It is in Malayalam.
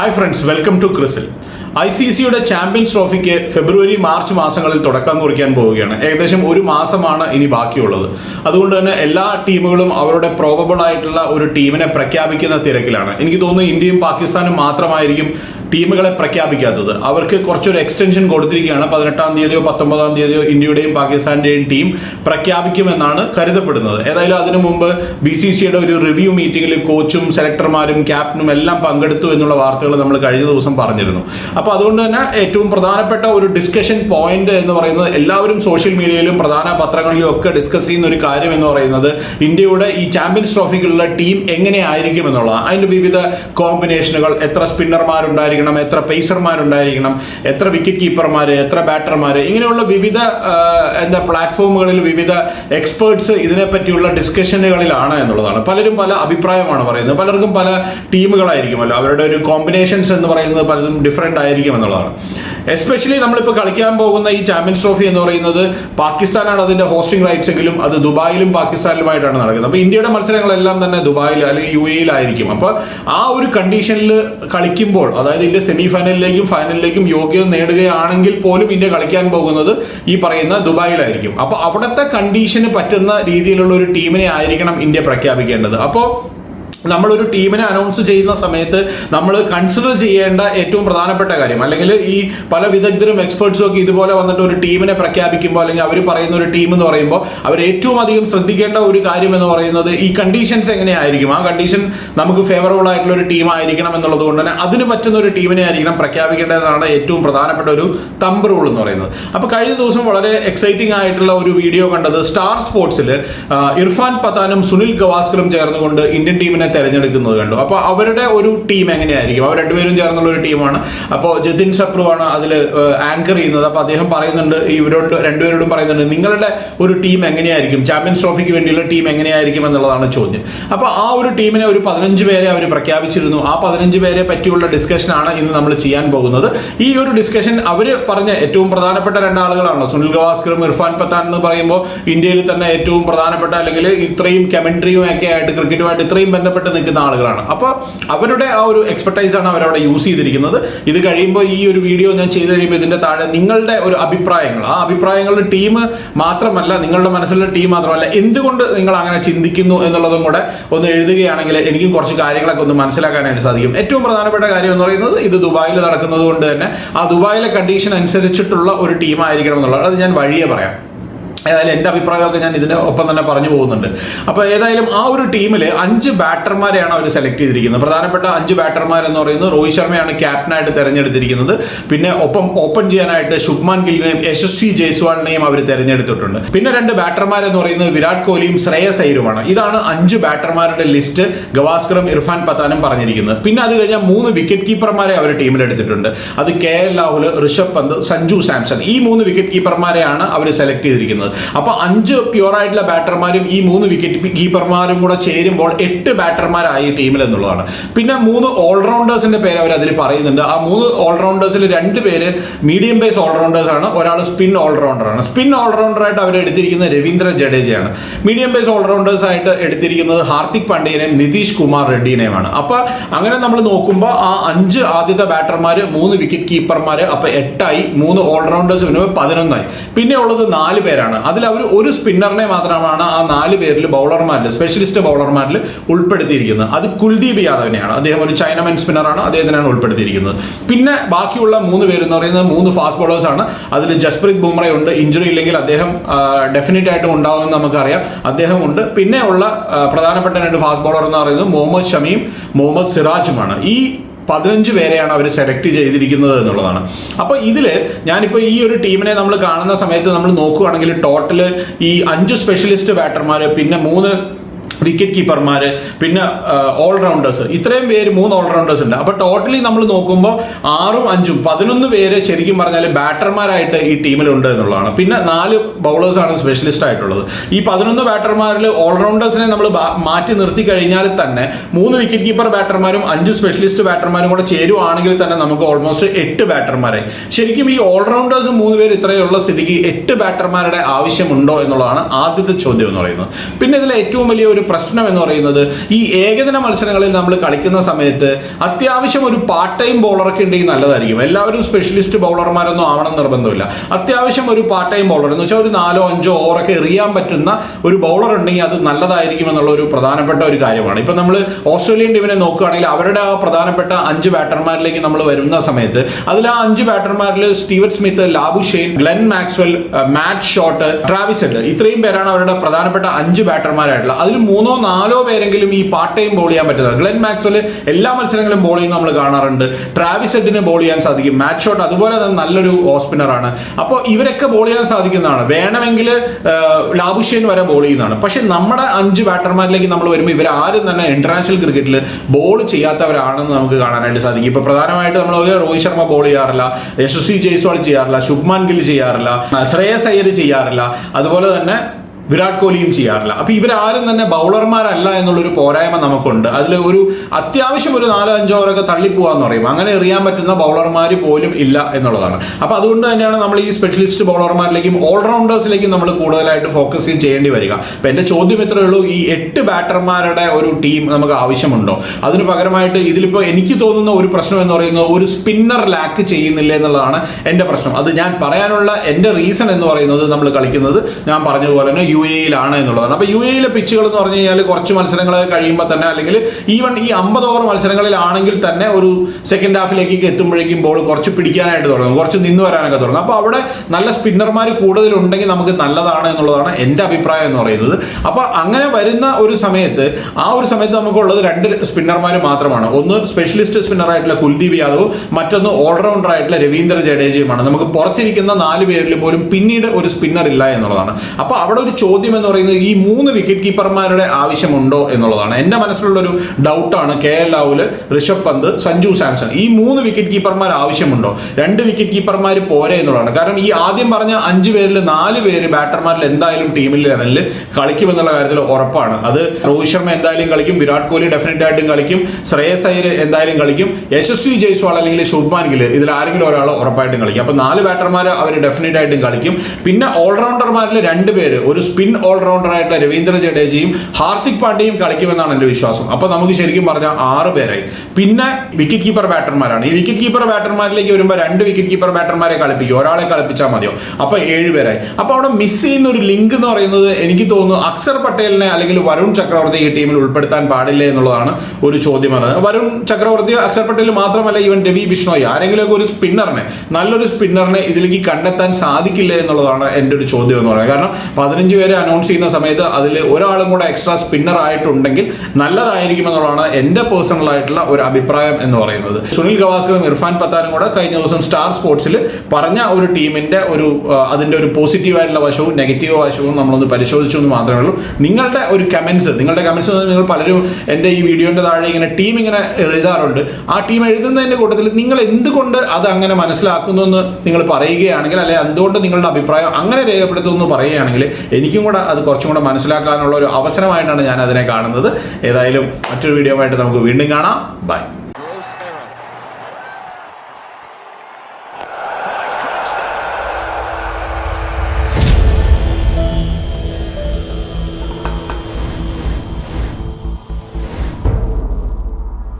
ഹായ് ഫ്രണ്ട്സ് വെൽക്കം ടു ക്രിസിൽ ഐ സി സിയുടെ ചാമ്പ്യൻസ് ട്രോഫിക്ക് ഫെബ്രുവരി മാർച്ച് മാസങ്ങളിൽ തുടക്കം കുറിക്കാൻ പോവുകയാണ്. ഏകദേശം ഒരു മാസമാണ് ഇനി ബാക്കിയുള്ളത്. അതുകൊണ്ട് തന്നെ എല്ലാ ടീമുകളും അവരുടെ പ്രോബബിൾ ആയിട്ടുള്ള ഒരു ടീമിനെ പ്രഖ്യാപിക്കുന്ന തിരക്കിലാണ്. എനിക്ക് തോന്നുന്നു ഇന്ത്യയും പാകിസ്ഥാനും മാത്രമായിരിക്കും ടീമുകളെ പ്രഖ്യാപിക്കാത്തത്. അവർക്ക് കുറച്ചൊരു എക്സ്റ്റൻഷൻ കൊടുത്തിരിക്കുകയാണ്. പതിനെട്ടാം തീയതിയോ പത്തൊമ്പതാം തീയതിയോ ഇന്ത്യയുടെയും പാകിസ്ഥാന്റെയും ടീം പ്രഖ്യാപിക്കുമെന്നാണ് കരുതപ്പെടുന്നത്. ഏതായാലും അതിനു മുമ്പ് ബി സി സിയുടെ ഒരു റിവ്യൂ മീറ്റിംഗിൽ കോച്ചും സെലക്ടർമാരും ക്യാപ്റ്റനും എല്ലാം പങ്കെടുത്തു എന്നുള്ള വാർത്തകൾ നമ്മൾ കഴിഞ്ഞ ദിവസം പറഞ്ഞിരുന്നു. അപ്പോൾ അതുകൊണ്ട് തന്നെ ഏറ്റവും പ്രധാനപ്പെട്ട ഒരു ഡിസ്കഷൻ പോയിന്റ് എന്ന് പറയുന്നത് എല്ലാവരും സോഷ്യൽ മീഡിയയിലും പ്രധാന പത്രങ്ങളിലും ഒക്കെ ഡിസ്കസ് ചെയ്യുന്ന ഒരു കാര്യം എന്ന് പറയുന്നത് ഇന്ത്യയുടെ ഈ ചാമ്പ്യൻസ് ട്രോഫിക്കുള്ള ടീം എങ്ങനെയായിരിക്കും എന്നുള്ളതാണ്. അതിന്റെ വിവിധ കോമ്പിനേഷനുകൾ എത്ര സ്പിന്നർമാരുണ്ടായിരിക്കണം എത്ര പേസർമാരുണ്ടായിരിക്കണം എത്ര വിക്കറ്റ് കീപ്പർമാർ എത്ര ബാറ്റർമാർ ഇങ്ങനെയുള്ള വിവിധ എന്താ പ്ലാറ്റ്ഫോമുകളിൽ വിവിധ എക്സ്പേർട്സ് ഇതിനെപ്പറ്റിയുള്ള ഡിസ്കഷനുകളിലാണ് എന്നുള്ളതാണ്. പലരും പല അഭിപ്രായമാണ് പറയുന്നത്. പലർക്കും പല ടീമുകളായിരിക്കുമല്ലോ അവരുടെ ഒരു കോമ്പിനേഷൻസ് എന്ന് പറയുന്നത് പലരും ഡിഫറെന്റ് ആയിരിക്കും എന്നുള്ളതാണ്. എസ്പെഷ്യലി നമ്മളിപ്പോൾ കളിക്കാൻ പോകുന്ന ഈ ചാമ്പ്യൻസ് ട്രോഫി എന്ന് പറയുന്നത് പാകിസ്ഥാനാണ് അതിന്റെ ഹോസ്റ്റിംഗ് റൈറ്റ്സ് എങ്കിലും അത് ദുബായിലും പാകിസ്ഥാനിലുമായിട്ടാണ് നടക്കുന്നത്. അപ്പോൾ ഇന്ത്യയുടെ മത്സരങ്ങളെല്ലാം തന്നെ ദുബായിൽ അല്ലെങ്കിൽ യു എയിലായിരിക്കും അപ്പോൾ ആ ഒരു കണ്ടീഷനിൽ കളിക്കുമ്പോൾ അതായത് ഇന്ത്യ സെമി ഫൈനലിലേക്കും ഫൈനലിലേക്കും യോഗ്യത നേടുകയാണെങ്കിൽ പോലും ഇന്ത്യ കളിക്കാൻ പോകുന്നത് ഈ പറയുന്ന ദുബായിലായിരിക്കും. അപ്പോൾ അവിടുത്തെ കണ്ടീഷന് പറ്റുന്ന രീതിയിലുള്ള ഒരു ടീമിനെ ആയിരിക്കണം ഇന്ത്യ പ്രഖ്യാപിക്കേണ്ടത്. അപ്പോൾ നമ്മളൊരു ടീമിനെ അനൗൺസ് ചെയ്യുന്ന സമയത്ത് നമ്മൾ കൺസിഡർ ചെയ്യേണ്ട ഏറ്റവും പ്രധാനപ്പെട്ട കാര്യം. അല്ലെങ്കിൽ ഈ പല വിദഗ്ധരും എക്സ്പേർട്സും ഒക്കെ ഇതുപോലെ വന്നിട്ട് ഒരു ടീമിനെ പ്രഖ്യാപിക്കുമ്പോൾ അല്ലെങ്കിൽ അവർ പറയുന്ന ഒരു ടീം എന്ന് പറയുമ്പോൾ അവർ ഏറ്റവും അധികം ശ്രദ്ധിക്കേണ്ട ഒരു കാര്യം എന്ന് പറയുന്നത് ഈ കണ്ടീഷൻസ് എങ്ങനെയായിരിക്കും? ആ കണ്ടീഷൻ നമുക്ക് ഫേവറബിൾ ആയിട്ടുള്ള ഒരു ടീം ആയിരിക്കണം എന്നുള്ളത് കൊണ്ട് തന്നെ അതിന് പറ്റുന്ന ഒരു ടീമിനെ ആയിരിക്കണം പ്രഖ്യാപിക്കേണ്ടതാണ് ഏറ്റവും പ്രധാനപ്പെട്ട ഒരു തമ്പ് റൂൾ എന്ന് പറയുന്നത്. അപ്പോൾ കഴിഞ്ഞ ദിവസം വളരെ എക്സൈറ്റിംഗ് ആയിട്ടുള്ള ഒരു വീഡിയോ കണ്ടത് സ്റ്റാർ സ്പോർട്സിൽ ഇർഫാൻ പത്താനും സുനിൽ ഗവാസ്കറും ചേർന്നുകൊണ്ട് ഇന്ത്യൻ ടീമിനെ തെരഞ്ഞെടുക്കുന്നത് കണ്ടു. അപ്പോൾ അവരുടെ ഒരു ടീം എങ്ങനെയായിരിക്കും? അവർ രണ്ടുപേരും ചേർന്നുള്ള ഒരു ടീമാണ് അപ്പോൾ ജതിൻ സപ്രു ആണ് അതിൽ ആങ്കർ ചെയ്യുന്നത്. അപ്പോൾ അദ്ദേഹം പറയുന്നുണ്ട് ഇവരോട് രണ്ടുപേരോടും പറയുന്നുണ്ട് നിങ്ങളുടെ ഒരു ടീം എങ്ങനെയായിരിക്കും? ചാമ്പ്യൻസ് ട്രോഫിക്ക് വേണ്ടിയുള്ള ടീം എങ്ങനെയായിരിക്കും എന്നുള്ളതാണ് ചോദ്യം. അപ്പോൾ ആ ഒരു ടീമിനെ ഒരു പതിനഞ്ച് പേരെ അവർ പ്രഖ്യാപിച്ചിരുന്നു. ആ പതിനഞ്ച് പേരെ പറ്റിയുള്ള ഡിസ്കഷനാണ് ഇന്ന് നമ്മൾ ചെയ്യാൻ പോകുന്നത്. ഈ ഒരു ഡിസ്കഷൻ അവർ പറഞ്ഞ ഏറ്റവും പ്രധാനപ്പെട്ട രണ്ടാളുകളാണ് സുനിൽ ഗവാസ്കറും ഇർഫാൻ പത്താൻ എന്ന് പറയുമ്പോൾ ഇന്ത്യയിൽ തന്നെ ഏറ്റവും പ്രധാനപ്പെട്ട അല്ലെങ്കിൽ ഇത്രയും കമൻട്രിയും ഒക്കെ ആയിട്ട് ക്രിക്കറ്റുമായിട്ട് ഇത്രയും ബന്ധപ്പെട്ട് നിൽക്കുന്ന ആളുകളാണ്. അപ്പോൾ അവരുടെ ആ ഒരു എക്സ്പെർട്ടൈസ് ആണ് അവരവിടെ യൂസ് ചെയ്തിരിക്കുന്നത്. ഇത് കഴിയുമ്പോൾ ഈ ഒരു വീഡിയോ ഞാൻ ചെയ്ത് കഴിയുമ്പോൾ ഇതിന്റെ താഴെ നിങ്ങളുടെ ഒരു അഭിപ്രായങ്ങൾ. ആ അഭിപ്രായങ്ങളുടെ ടീം മാത്രമല്ല നിങ്ങളുടെ മനസ്സിലുള്ള ടീം മാത്രമല്ല എന്തുകൊണ്ട് നിങ്ങൾ അങ്ങനെ ചിന്തിക്കുന്നു എന്നുള്ളതും കൂടെ ഒന്ന് എഴുതുകയാണെങ്കിൽ എനിക്കും കുറച്ച് കാര്യങ്ങളൊക്കെ ഒന്ന് മനസ്സിലാക്കാനായിട്ട് സാധിക്കും. ഏറ്റവും പ്രധാനപ്പെട്ട കാര്യം എന്ന് പറയുന്നത് ഇത് ദുബായിൽ നടക്കുന്നത് കൊണ്ട് തന്നെ ആ ദുബായിലെ കണ്ടീഷൻ അനുസരിച്ചിട്ടുള്ള ഒരു ടീം ആയിരിക്കണം എന്നുള്ളത്. അത് ഞാൻ വഴിയെ പറയാം. ഏതായാലും എന്റെ അഭിപ്രായമൊക്കെ ഞാൻ ഇതിന് ഒപ്പം തന്നെ പറഞ്ഞു പോകുന്നുണ്ട്. അപ്പോൾ ഏതായാലും ആ ഒരു ടീമിൽ അഞ്ച് ബാറ്റർമാരെയാണ് അവർ സെലക്ട് ചെയ്തിരിക്കുന്നത്. പ്രധാനപ്പെട്ട അഞ്ച് ബാറ്റർമാരെന്ന് പറയുന്നത് രോഹിത് ശർമ്മയാണ് ക്യാപ്റ്റനായിട്ട് തിരഞ്ഞെടുത്തിരിക്കുന്നത്. പിന്നെ ഒപ്പം ഓപ്പൺ ചെയ്യാനായിട്ട് ശുഭ്മാൻ ഗില്ലിനെയും യശസ്വി ജയ്സ്വാളിനെയും അവർ തിരഞ്ഞെടുത്തിട്ടുണ്ട്. പിന്നെ രണ്ട് ബാറ്റർമാരെന്ന് പറയുന്നത് വിരാട് കോഹ്ലിയും ശ്രേയസ് അയ്യരുമാണ്. ഇതാണ് അഞ്ച് ബാറ്റർമാരുടെ ലിസ്റ്റ് ഗവാസ്കറും ഇർഫാൻ പത്താനും പറഞ്ഞിരിക്കുന്നത്. പിന്നെ അത് കഴിഞ്ഞാൽ മൂന്ന് വിക്കറ്റ് കീപ്പർമാരെ അവർ ടീമിലെടുത്തിട്ടുണ്ട്. അത് കെ എൽ രാഹുൽ ഋഷഭ് പന്ത് സഞ്ജു സാംസൺ. ഈ മൂന്ന് വിക്കറ്റ് കീപ്പർമാരെയാണ് അവർ സെലക്ട് ചെയ്തിരിക്കുന്നത്. അപ്പോൾ അഞ്ച് പ്യുവർ ആയിട്ടുള്ള ബാറ്റർമാരും ഈ മൂന്ന് വിക്കറ്റ് കീപ്പർമാരും കൂടെ ചേരുമ്പോൾ എട്ട് ബാറ്റർമാരായി ടീമിൽ എന്നുള്ളതാണ്. പിന്നെ മൂന്ന് ഓൾറൗണ്ടേഴ്സിന്റെ പേര് അവർ അതിൽ പറയുന്നുണ്ട്. ആ മൂന്ന് ഓൾറൗണ്ടേഴ്സിൽ രണ്ട് പേര് മീഡിയം ബേസ് ഓൾറൗണ്ടേഴ്സ് ആണ് ഒരാൾ സ്പിൻ ഓൾറൗണ്ടർ ആണ് സ്പിൻ ഓൾറൗണ്ടറായിട്ട് അവർ എടുത്തിരിക്കുന്നത് രവീന്ദ്ര ജഡേജയാണ്. മീഡിയം ബേസ് ഓൾറൗണ്ടേഴ്സ് ആയിട്ട് എടുത്തിരിക്കുന്നത് ഹാർദിക് പാണ്ഡ്യനെയും നിതീഷ് കുമാർ റെഡ്ഡിനെയുമാണ്. അപ്പോൾ അങ്ങനെ നമ്മൾ നോക്കുമ്പോൾ ആ അഞ്ച് ആദ്യത്തെ ബാറ്റർമാർ മൂന്ന് വിക്കറ്റ് കീപ്പർമാർ അപ്പൊ എട്ടായി മൂന്ന് ഓൾറൗണ്ടേഴ്സ് പിന്നെ പതിനൊന്നായി. പിന്നെ ഉള്ളത് നാല് പേരാണ്. അതിൽ അവർ ഒരു സ്പിന്നറിനെ മാത്രമാണ് ആ നാല് പേരിൽ ബൗളർമാരിൽ സ്പെഷ്യലിസ്റ്റ് ബൗളർമാരിൽ ഉൾപ്പെടുത്തിയിരിക്കുന്നത്. അത് കുൽദീപ് യാദവിനെയാണ്. അദ്ദേഹം ഒരു ചൈനമൻ സ്പിന്നറാണ് അദ്ദേഹത്തിനാണ് ഉൾപ്പെടുത്തിയിരിക്കുന്നത്. പിന്നെ ബാക്കിയുള്ള മൂന്ന് പേര് എന്ന് പറയുന്നത് മൂന്ന് ഫാസ്റ്റ് ബോളേഴ്സ് ആണ്. അതിൽ ജസ്പ്രീത് ബുംറ ഉണ്ട്. ഇഞ്ചുറി ഇല്ലെങ്കിൽ അദ്ദേഹം ഡെഫിനറ്റ് ആയിട്ടും ഉണ്ടാവുമെന്ന് നമുക്കറിയാം. അദ്ദേഹം ഉണ്ട്. പിന്നെ ഉള്ള പ്രധാനപ്പെട്ട രണ്ട് ഫാസ്റ്റ് ബോളർ എന്ന് പറയുന്നത് മുഹമ്മദ് ഷമിയും മുഹമ്മദ് സിറാജുമാണ്. ഈ പതിനഞ്ച് പേരെയാണ് അവർ സെലക്ട് ചെയ്തിരിക്കുന്നത് എന്നുള്ളതാണ്. അപ്പോൾ ഇതിൽ ഞാനിപ്പോൾ ഈ ഒരു ടീമിനെ നമ്മൾ കാണുന്ന സമയത്ത് നമ്മൾ നോക്കുകയാണെങ്കിൽ ടോട്ടൽ ഈ അഞ്ച് സ്പെഷ്യലിസ്റ്റ് ബാറ്റർമാർ പിന്നെ മൂന്ന് വിക്കറ്റ് കീപ്പർമാർ പിന്നെ ഓൾറൗണ്ടേഴ്സ് ഇത്രയും പേര് മൂന്ന് ഓൾറൗണ്ടേഴ്സ് ഉണ്ട്. അപ്പോൾ ടോട്ടലി നമ്മൾ നോക്കുമ്പോൾ ആറും അഞ്ചും പതിനൊന്ന് പേര് ശരിക്കും പറഞ്ഞാൽ ബാറ്റർമാരായിട്ട് ഈ ടീമിലുണ്ട് എന്നുള്ളതാണ്. പിന്നെ നാല് ബൗളേഴ്സാണ് സ്പെഷ്യലിസ്റ്റ് ആയിട്ടുള്ളത് ഈ പതിനൊന്ന് ബാറ്റർമാരിൽ ഓൾറൗണ്ടേഴ്സിനെ നമ്മൾ മാറ്റി നിർത്തി കഴിഞ്ഞാൽ തന്നെ മൂന്ന് വിക്കറ്റ് കീപ്പർ ബാറ്റർമാരും അഞ്ച് സ്പെഷ്യലിസ്റ്റ് ബാറ്റർമാരും കൂടെ ചേരുവാണെങ്കിൽ തന്നെ നമുക്ക് ഓൾമോസ്റ്റ് എട്ട് ബാറ്റർമാരെ ശരിക്കും ഈ ഓൾറൗണ്ടേഴ്സ് മൂന്ന് പേര് ഇത്രയുള്ള സ്ഥിതിക്ക് എട്ട് ബാറ്റർമാരുടെ ആവശ്യമുണ്ടോ എന്നുള്ളതാണ് ആദ്യത്തെ ചോദ്യം എന്ന് പറയുന്നത്. പിന്നെ ഇതിൽ ഏറ്റവും വലിയ ഒരു പ്രശ്നം എന്ന് പറയുന്നത് ഈ ഏകദിന മത്സരങ്ങളിൽ നമ്മൾ കളിക്കുന്ന സമയത്ത് അത്യാവശ്യം ഒരു പാർട്ട് ടൈം ബോളറൊക്കെ ഉണ്ടെങ്കിൽ നല്ലതായിരിക്കും. എല്ലാവരും സ്പെഷ്യലിസ്റ്റ് ബൗളർമാരൊന്നും ആവണം നിർബന്ധമില്ല. അത്യാവശ്യം ഒരു പാർട്ട് ടൈം ബൗളർ എന്ന് വെച്ചാൽ ഒരു നാലോ അഞ്ചോ ഓവറൊക്കെ എറിയാൻ പറ്റുന്ന ഒരു ബൗളർ ഉണ്ടെങ്കിൽ അത് നല്ലതായിരിക്കും എന്നുള്ള ഒരു പ്രധാനപ്പെട്ട ഒരു കാര്യമാണ്. ഇപ്പം നമ്മൾ ഓസ്ട്രേലിയൻ ടീമിനെ നോക്കുകയാണെങ്കിൽ അവരുടെ ആ പ്രധാനപ്പെട്ട അഞ്ച് ബാറ്റർമാരിലേക്ക് നമ്മൾ വരുന്ന സമയത്ത് അതിൽ ആ അഞ്ച് ബാറ്റർമാരിൽ Steven Smith Labuschagne Glenn Maxwell Matt Short Travis ഇത്രയും പേരാണ് അവരുടെ പ്രധാനപ്പെട്ട അഞ്ച് ബാറ്റർമാരായിട്ടുള്ളത് അതിൽ മൂന്നോ നാലോ പേരെങ്കിലും ഈ പാർട്ട് ടൈം ബോൾ ചെയ്യാൻ പറ്റുന്നത്. ഗ്ലെൻ മാക്സ്വൽ എല്ലാ മത്സരങ്ങളും ബോൾ ചെയ്യുന്ന നമ്മൾ കാണാറുണ്ട്. ട്രാവിസ് ഹെഡിന് ബോൾ ചെയ്യാൻ സാധിക്കും. മാച്ച് ഷോട്ട് അതുപോലെ തന്നെ നല്ലൊരു ഓഫ് അപ്പോൾ ഇവരൊക്കെ ബോൾ ചെയ്യാൻ സാധിക്കുന്നതാണ്. വേണമെങ്കിൽ ലാബുഷേൻ വരെ ബോൾ ചെയ്യുന്നതാണ്. പക്ഷെ നമ്മുടെ അഞ്ച് ബാറ്റർമാരിലേക്ക് നമ്മൾ വരുമ്പോൾ ഇവർ ആരും തന്നെ ഇന്റർനാഷണൽ ക്രിക്കറ്റിൽ ബോൾ ചെയ്യാത്തവരാണെന്ന് നമുക്ക് കാണാനായിട്ട് സാധിക്കും. ഇപ്പോൾ പ്രധാനമായിട്ട് നമ്മൾ രോഹിത് ശർമ്മ ബോൾ ചെയ്യാറില്ല യശസ്വി ജയ്സ്വാൾ ചെയ്യാറില്ല ശുഭ്മാൻ ഗിൽ ചെയ്യാറില്ല ശ്രേയസ് അയ്യർ ചെയ്യാറില്ല. അതുപോലെ തന്നെ വിരാട് കോഹ്ലിയും ചെയ്യാറില്ല. അപ്പൊ ഇവരാരും തന്നെ ബൗളർമാരല്ല എന്നുള്ളൊരു പോരായ്മ നമുക്കുണ്ട്. അതിൽ ഒരു അത്യാവശ്യം ഒരു നാലോ അഞ്ചോ ഓവറൊക്കെ തള്ളിപ്പോവാന്ന് പറയും. അങ്ങനെ എറിയാൻ പറ്റുന്ന ബൗളർമാർ പോലും ഇല്ല എന്നുള്ളതാണ്. അപ്പൊ അതുകൊണ്ട് തന്നെയാണ് നമ്മൾ ഈ സ്പെഷ്യലിസ്റ്റ് ബൗളർമാരിലേക്കും ഓൾറൗണ്ടേഴ്സിലേക്കും നമ്മൾ കൂടുതലായിട്ട് ഫോക്കസ് ചെയ്യേണ്ടി വരിക. അപ്പൊ എന്റെ ചോദ്യം ഇത്രയേ ഉള്ളൂ. ഈ എട്ട് ബാറ്റർമാരുടെ ഒരു ടീം നമുക്ക് ആവശ്യമുണ്ടോ? അതിന് പകരമായിട്ട് ഇതിലിപ്പോൾ എനിക്ക് തോന്നുന്ന ഒരു പ്രശ്നം എന്ന് പറയുന്നത് ഒരു സ്പിന്നർ ലാക്ക് ചെയ്യുന്നില്ല എന്നുള്ളതാണ് എന്റെ പ്രശ്നം. അത് ഞാൻ പറയാനുള്ള എന്റെ റീസൺ എന്ന് പറയുന്നത് നമ്മൾ കളിക്കുന്നത് ഞാൻ പറഞ്ഞതുപോലെ തന്നെ യു എയിലാണ് എന്നുള്ളതാണ്. അപ്പോൾ യു എയിലെ പിച്ചുകൾ എന്ന് പറഞ്ഞു കഴിഞ്ഞാൽ കുറച്ച് മത്സരങ്ങൾ കഴിയുമ്പോൾ തന്നെ അല്ലെങ്കിൽ ഈവൻ ഈ അമ്പത് ഓവർ മത്സരങ്ങളിലാണെങ്കിൽ തന്നെ ഒരു സെക്കൻഡ് ഹാഫിലേക്ക് എത്തുമ്പോഴേക്കും ബോൾ കുറച്ച് പിടിക്കാനായിട്ട് തുടങ്ങും. കുറച്ച് നിന്ന് വരാനൊക്കെ തുടങ്ങും. അപ്പോൾ അവിടെ നല്ല സ്പിന്നർമാർ കൂടുതലുണ്ടെങ്കിൽ നമുക്ക് നല്ലതാണ് എന്നുള്ളതാണ് എന്റെ അഭിപ്രായം എന്ന് പറയുന്നത്. അപ്പോൾ അങ്ങനെ വരുന്ന ഒരു സമയത്ത് ആ ഒരു സമയത്ത് നമുക്കുള്ളത് രണ്ട് സ്പിന്നർമാർ മാത്രമാണ്. ഒന്ന് സ്പെഷ്യലിസ്റ്റ് സ്പിന്നറായിട്ടുള്ള കുൽദീപ് യാദവും മറ്റൊന്ന് ഓൾറൗണ്ടർ ആയിട്ടുള്ള രവീന്ദ്ര ജഡേജയുമാണ്. നമുക്ക് പുറത്തിരിക്കുന്ന നാല് പേരിൽ പോലും പിന്നീട് ഒരു സ്പിന്നർ ഇല്ല എന്നുള്ളതാണ്. അപ്പോൾ അവിടെ ഒരു ചോദ്യം എന്ന് പറയുന്നത് ഈ മൂന്ന് വിക്കറ്റ് കീപ്പർമാരുടെ ആവശ്യമുണ്ടോ എന്നുള്ളതാണ്. എന്റെ മനസ്സിലുള്ള ഒരു ഡൗട്ടാണ് കെ എൽ രാഹുൽ ഋഷഭ് പന്ത് സഞ്ജു സാംസൺ. ഈ മൂന്ന് വിക്കറ്റ് കീപ്പർമാർ ആവശ്യമുണ്ടോ? രണ്ട് വിക്കറ്റ് കീപ്പർമാർ പോരെ എന്നുള്ളതാണ്. കാരണം ഈ ആദ്യം പറഞ്ഞ അഞ്ച് പേരിൽ നാല് പേര് ബാറ്റർമാരിൽ എന്തായാലും ടീമിൽ ലെവലിൽ കളിക്കുമെന്നുള്ള കാര്യത്തിൽ ഉറപ്പാണ്. അത് രോഹിത് ശർമ്മ എന്തായാലും കളിക്കും വിരാട് കോഹ്ലി ഡെഫിനറ്റ് ആയിട്ടും കളിക്കും ശ്രേയസ് അയ്യർ എന്തായാലും കളിക്കും യശസ്വി ജയ്സ്വാൾ അല്ലെങ്കിൽ ശുഭ്മാൻ ഗിൽ ഇതിൽ ആരെങ്കിലും ഒരാൾ ഉറപ്പായിട്ടും കളിക്കും. അപ്പൊ നാല് ബാറ്റർമാർ അവർ ഡെഫിനറ്റ് ആയിട്ടും കളിക്കും. പിന്നെ ഓൾറൗണ്ടർമാരിൽ രണ്ട് പേര് ഒരു സ്പിൻ ഓൾറൗണ്ടർ ആയിട്ടുള്ള രവീന്ദ്ര ജഡേജയും ഹാർദിക് പാണ്ഡ്യയും കളിക്കുമെന്നാണ് എന്റെ വിശ്വാസം. അപ്പോൾ നമുക്ക് ശരിക്കും പറഞ്ഞാൽ ആറ് പേരായി. പിന്നെ വിക്കറ്റ് കീപ്പർ ബാറ്റർമാരാണ് ഈ വിക്കറ്റ് കീപ്പർ ബാറ്റർമാരിലേക്ക് വരുമ്പോൾ രണ്ട് വിക്കറ്റ് കീപ്പർ ബാറ്റർമാരെ കളിപ്പിക്കും. ഒരാളെ കളിപ്പിച്ചാൽ മതിയോ? അപ്പോൾ ഏഴ് പേരായി. അപ്പോൾ അവിടെ മിസ് ചെയ്യുന്ന ഒരു ലിങ്ക് എന്ന് പറയുന്നത് എനിക്ക് തോന്നുന്നു അക്സർ പട്ടേലിനെ അല്ലെങ്കിൽ വരുൺ ചക്രവർത്തി ഈ ടീമിൽ ഉൾപ്പെടുത്താൻ പാടില്ല എന്നുള്ളതാണ് ഒരു ചോദ്യം പറഞ്ഞത് വരുൺ ചക്രവർത്തി അക്സർ പട്ടേൽ മാത്രമല്ല ഈവൻ രവി ബിഷ്ണോയി. ആരെങ്കിലുമൊക്കെ ഒരു സ്പിന്നറിനെ നല്ലൊരു സ്പിന്നറിനെ ഇതിലേക്ക് കണ്ടെത്താൻ സാധിക്കില്ല എന്നുള്ളതാണ് എന്റെ ഒരു ചോദ്യം എന്ന് പറയുന്നത്. കാരണം പതിനഞ്ച് പേരെ അനൗൺസ് ചെയ്യുന്ന സമയത്ത് അതിൽ ഒരാളും കൂടെ എക്സ്ട്രാ സ്പിന്നർ ആയിട്ടുണ്ടെങ്കിൽ നല്ലതായിരിക്കും എന്നുള്ളതാണ് എന്റെ പേഴ്സണൽ ആയിട്ടുള്ള ഒരു അഭിപ്രായം എന്ന് പറയുന്നത്. സുനിൽ ഗവാസ്കറും ഇർഫാൻ പത്താനും കൂടെ കഴിഞ്ഞ ദിവസം സ്റ്റാർ സ്പോർട്സിൽ പറഞ്ഞ ഒരു ടീമിന്റെ ഒരു അതിന്റെ ഒരു പോസിറ്റീവ് ആയിട്ടുള്ള വശവും നെഗറ്റീവ് വശവും നമ്മളൊന്ന് പരിശോധിച്ചു എന്ന് മാത്രമേ ഉള്ളൂ. നിങ്ങളുടെ ഒരു കമന്റ്സ് നിങ്ങളുടെ കമന്റ്സ് നിങ്ങൾ പലരും എന്റെ ഈ വീഡിയോന്റെ താഴെ ഇങ്ങനെ ടീം ഇങ്ങനെ എഴുതാറുണ്ട്. ആ ടീം എഴുതുന്നതിന്റെ കൂട്ടത്തിൽ നിങ്ങൾ എന്തുകൊണ്ട് അത് അങ്ങനെ മനസ്സിലാക്കുന്നു എന്ന് നിങ്ങൾ പറയുകയാണെങ്കിൽ അല്ലെങ്കിൽ എന്തുകൊണ്ട് നിങ്ങളുടെ അഭിപ്രായം അങ്ങനെ രേഖപ്പെടുത്തുന്നു പറയുകയാണെങ്കിൽ പറയുകയാണെങ്കിൽ എനിക്കും കൂടെ അത് കുറച്ചും കൂടെ മനസ്സിലാക്കാനുള്ള ഒരു അവസരമായിട്ടാണ് ഞാൻ അതിനെ കാണുന്നത്. ഏതായാലും മറ്റൊരു വീഡിയോ ആയിട്ട് നമുക്ക് വീണ്ടും കാണാം. ബൈ